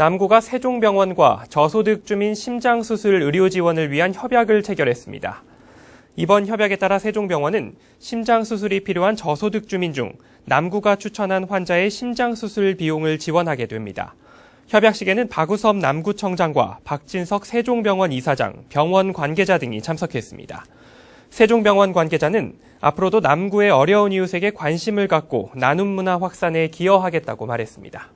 남구가 세종병원과 저소득 주민 심장수술 의료 지원을 위한 협약을 체결했습니다. 이번 협약에 따라 세종병원은 심장수술이 필요한 저소득 주민 중 남구가 추천한 환자의 심장수술 비용을 지원하게 됩니다. 협약식에는 박우섭 남구청장과 박진석 세종병원 이사장, 병원 관계자 등이 참석했습니다. 세종병원 관계자는 앞으로도 남구의 어려운 이웃에게 관심을 갖고 나눔 문화 확산에 기여하겠다고 말했습니다.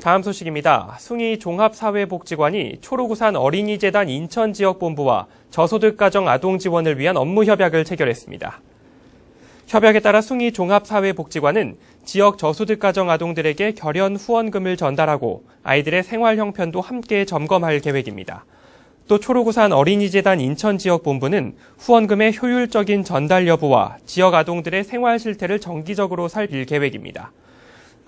다음 소식입니다. 숭이 종합사회복지관이 초록우산 어린이재단 인천지역본부와 저소득가정 아동 지원을 위한 업무 협약을 체결했습니다. 협약에 따라 숭이 종합사회복지관은 지역 저소득가정 아동들에게 결연 후원금을 전달하고 아이들의 생활 형편도 함께 점검할 계획입니다. 또 초록우산 어린이재단 인천지역본부는 후원금의 효율적인 전달 여부와 지역 아동들의 생활 실태를 정기적으로 살필 계획입니다.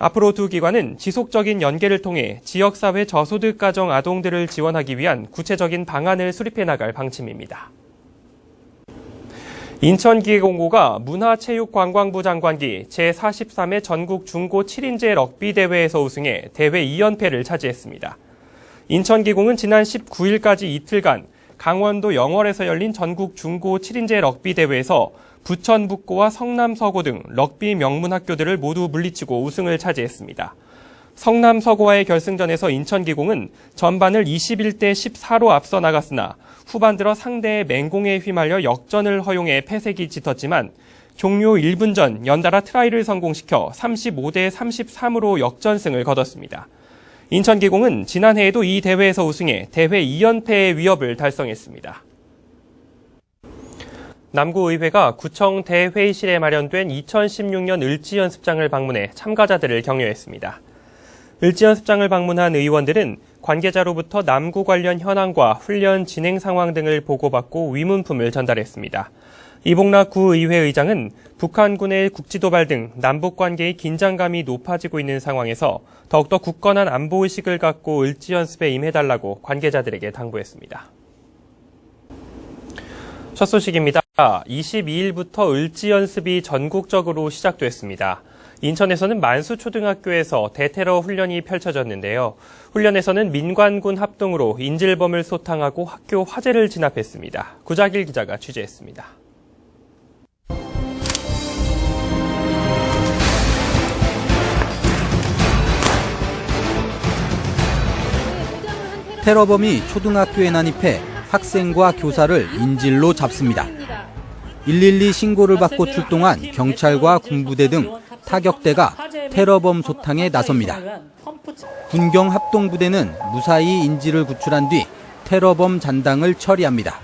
앞으로 두 기관은 지속적인 연계를 통해 지역사회 저소득 가정 아동들을 지원하기 위한 구체적인 방안을 수립해 나갈 방침입니다. 인천기계공고가 문화체육관광부 장관기 제43회 전국 중고 7인제 럭비 대회에서 우승해 대회 2연패를 차지했습니다. 인천기공은 지난 19일까지 이틀간 강원도 영월에서 열린 전국 중고 7인제 럭비 대회에서 부천 북고와 성남 서고 등 럭비 명문 학교들을 모두 물리치고 우승을 차지했습니다. 성남 서고와의 결승전에서 인천기공은 전반을 21대 14로 앞서 나갔으나 후반 들어 상대의 맹공에 휘말려 역전을 허용해 패색이 짙었지만 종료 1분 전 연달아 트라이를 성공시켜 35대 33으로 역전승을 거뒀습니다. 인천기공은 지난해에도 이 대회에서 우승해 대회 2연패의 위협을 달성했습니다. 남구의회가 구청 대회의실에 마련된 2016년 을지연습장을 방문해 참가자들을 격려했습니다. 을지연습장을 방문한 의원들은 관계자로부터 남구 관련 현황과 훈련 진행 상황 등을 보고받고 위문품을 전달했습니다. 이봉락 구의회 의장은 북한군의 국지도발 등 남북 관계의 긴장감이 높아지고 있는 상황에서 더욱더 굳건한 안보 의식을 갖고 을지 연습에 임해달라고 관계자들에게 당부했습니다. 첫 소식입니다. 22일부터 을지 연습이 전국적으로 시작됐습니다. 인천에서는 만수초등학교에서 대테러 훈련이 펼쳐졌는데요. 훈련에서는 민관군 합동으로 인질범을 소탕하고 학교 화재를 진압했습니다. 구자길 기자가 취재했습니다. 테러범이 초등학교에 난입해 학생과 교사를 인질로 잡습니다. 112 신고를 받고 출동한 경찰과 군부대 등 타격대가 테러범 소탕에 나섭니다. 군경 합동부대는 무사히 인질을 구출한 뒤 테러범 잔당을 처리합니다.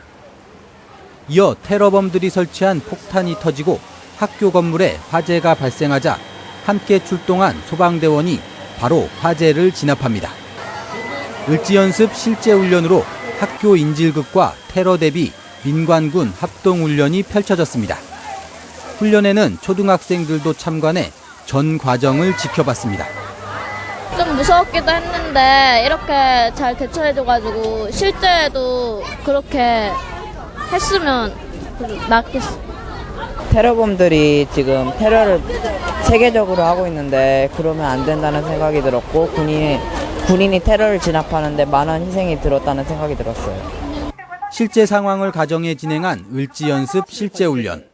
이어 테러범들이 설치한 폭탄이 터지고 학교 건물에 화재가 발생하자 함께 출동한 소방대원이 바로 화재를 진압합니다. 을지연습 실제훈련으로 학교 인질극과 테러 대비 민관군 합동훈련이 펼쳐졌습니다. 훈련에는 초등학생들도 참관해 전 과정을 지켜봤습니다. 좀 무서웠기도 했는데 이렇게 잘 대처해줘가지고 실제에도 그렇게 했으면 낫겠어. 테러범들이 지금 테러를 세계적으로 하고 있는데 그러면 안 된다는 생각이 들었고 군인이 군인이 테러를 진압하는데 많은 희생이 들었다는 생각이 들었어요. 실제 상황을 가정해 진행한 을지 연습 실제 훈련.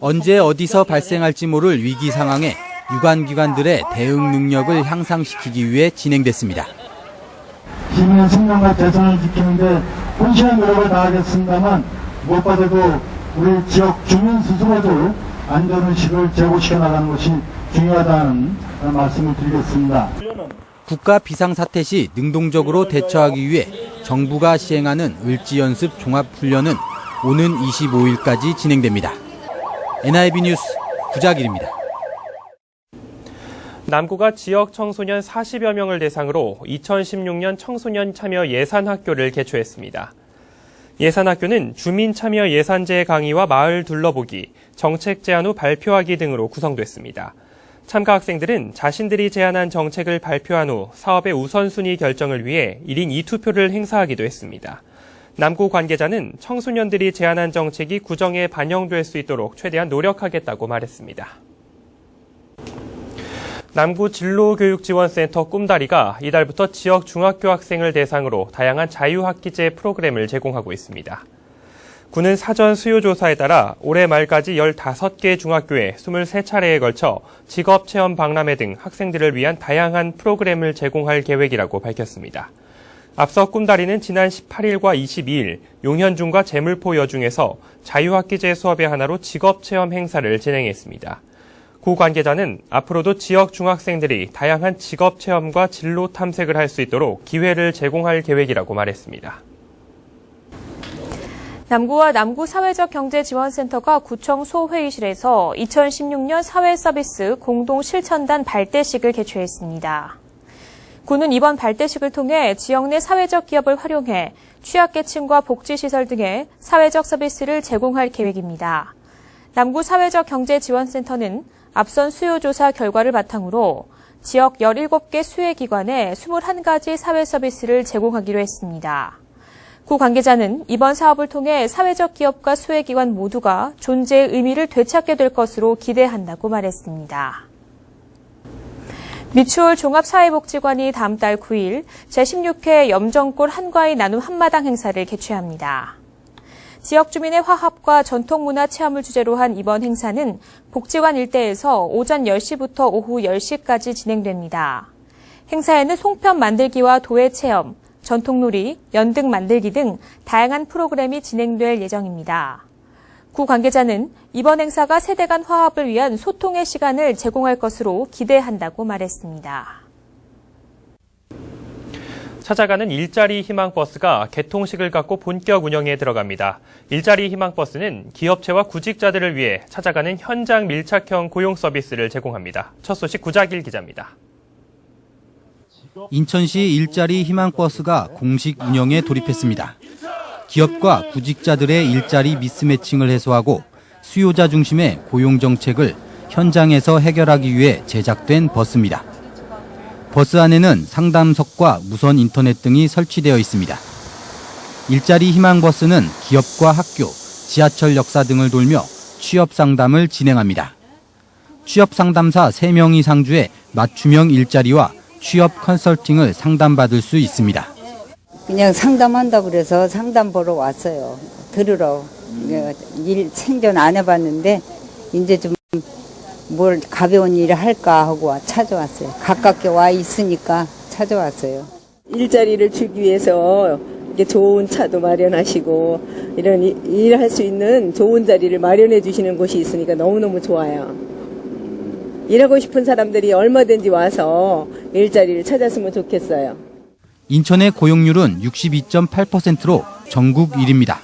언제 어디서 발생할지 모를 위기 상황에 유관기관들의 대응 능력을 향상시키기 위해 진행됐습니다. 시민의 생명과 재산을 지키는데 혼신의 노력을 다하겠습니다만 무엇보다도 우리 지역 주민 스스로도 안전의식을 제고시켜 나가는 것이 중요하다는 말씀을 드리겠습니다. 국가 비상사태 시 능동적으로 대처하기 위해 정부가 시행하는 을지연습 종합훈련은 오는 25일까지 진행됩니다. NIB 뉴스 구자길입니다. 남구가 지역 청소년 40여 명을 대상으로 2016년 청소년 참여 예산 학교를 개최했습니다. 예산 학교는 주민 참여 예산제 강의와 마을 둘러보기, 정책 제안 후 발표하기 등으로 구성됐습니다. 참가 학생들은 자신들이 제안한 정책을 발표한 후 사업의 우선순위 결정을 위해 1인 2투표를 행사하기도 했습니다. 남구 관계자는 청소년들이 제안한 정책이 구정에 반영될 수 있도록 최대한 노력하겠다고 말했습니다. 남구 진로교육지원센터 꿈다리가 이달부터 지역 중학교 학생을 대상으로 다양한 자유학기제 프로그램을 제공하고 있습니다. 군은 사전 수요조사에 따라 올해 말까지 15개 중학교에 23차례에 걸쳐 직업체험 박람회 등 학생들을 위한 다양한 프로그램을 제공할 계획이라고 밝혔습니다. 앞서 꿈다리는 지난 18일과 22일 용현중과 재물포 여중에서 자유학기제 수업의 하나로 직업체험 행사를 진행했습니다. 고 관계자는 앞으로도 지역 중학생들이 다양한 직업 체험과 진로 탐색을 할 수 있도록 기회를 제공할 계획이라고 말했습니다. 남구와 남구 사회적 경제 지원센터가 구청 소회의실에서 2016년 사회서비스 공동 실천단 발대식을 개최했습니다. 군은 이번 발대식을 통해 지역 내 사회적 기업을 활용해 취약계층과 복지시설 등의 사회적 서비스를 제공할 계획입니다. 남구 사회적 경제 지원센터는 앞선 수요조사 결과를 바탕으로 지역 17개 수혜기관에 21가지 사회 서비스를 제공하기로 했습니다. 구 관계자는 이번 사업을 통해 사회적 기업과 수혜기관 모두가 존재의 의미를 되찾게 될 것으로 기대한다고 말했습니다. 미추홀 종합사회복지관이 다음 달 9일 제16회 염정골 한과의 나눔 한마당 행사를 개최합니다. 지역 주민의 화합과 전통문화 체험을 주제로 한 이번 행사는 복지관 일대에서 오전 10시부터 오후 10시까지 진행됩니다. 행사에는 송편 만들기와 도예 체험, 전통놀이, 연등 만들기 등 다양한 프로그램이 진행될 예정입니다. 구 관계자는 이번 행사가 세대 간 화합을 위한 소통의 시간을 제공할 것으로 기대한다고 말했습니다. 찾아가는 일자리 희망 버스가 개통식을 갖고 본격 운영에 들어갑니다. 일자리 희망 버스는 기업체와 구직자들을 위해 찾아가는 현장 밀착형 고용 서비스를 제공합니다. 첫 소식 구자길 기자입니다. 인천시 일자리 희망버스가 공식 운영에 돌입했습니다. 기업과 구직자들의 일자리 미스매칭을 해소하고 수요자 중심의 고용 정책을 현장에서 해결하기 위해 제작된 버스입니다. 버스 안에는 상담석과 무선 인터넷 등이 설치되어 있습니다. 일자리 희망 버스는 기업과 학교, 지하철 역사 등을 돌며 취업 상담을 진행합니다. 취업 상담사 3명이 상주해 맞춤형 일자리와 취업 컨설팅을 상담받을 수 있습니다. 그냥 상담한다 그래서 상담 보러 왔어요. 들으러. 예, 일 생전 안 해봤는데 이제 좀 뭘 가벼운 일을 할까 하고 와- 찾아왔어요. 가깝게 와 있으니까 찾아왔어요. 일자리를 주기 위해서 이렇게 좋은 차도 마련하시고 이런 이- 일할 수 있는 좋은 자리를 마련해 주시는 곳이 있으니까 너무너무 좋아요. 일하고 싶은 사람들이 얼마든지 와서 일자리를 찾았으면 좋겠어요. 인천의 고용률은 62.8%로 전국 1위입니다.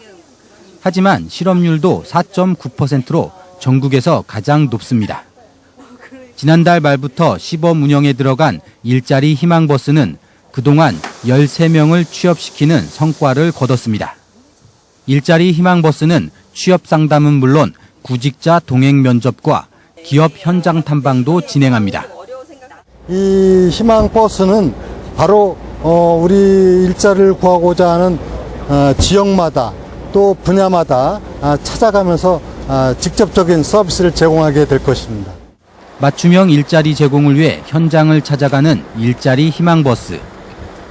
하지만 실업률도 4.9%로 전국에서 가장 높습니다. 지난달 말부터 시범 운영에 들어간 일자리 희망버스는 그동안 13명을 취업시키는 성과를 거뒀습니다. 일자리 희망버스는 취업 상담은 물론 구직자 동행 면접과 기업 현장 탐방도 진행합니다. 이 희망 버스는 바로 어, 우리 일자리를 구하고자 하는 어, 지역마다 또 분야마다 아, 찾아가면서 아, 직접적인 서비스를 제공하게 될 것입니다. 맞춤형 일자리 제공을 위해 현장을 찾아가는 일자리 희망 버스.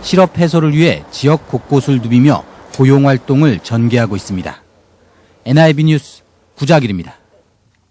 실업 해소를 위해 지역 곳곳을 누비며 고용 활동을 전개하고 있습니다. NIB 뉴스 구자길입니다.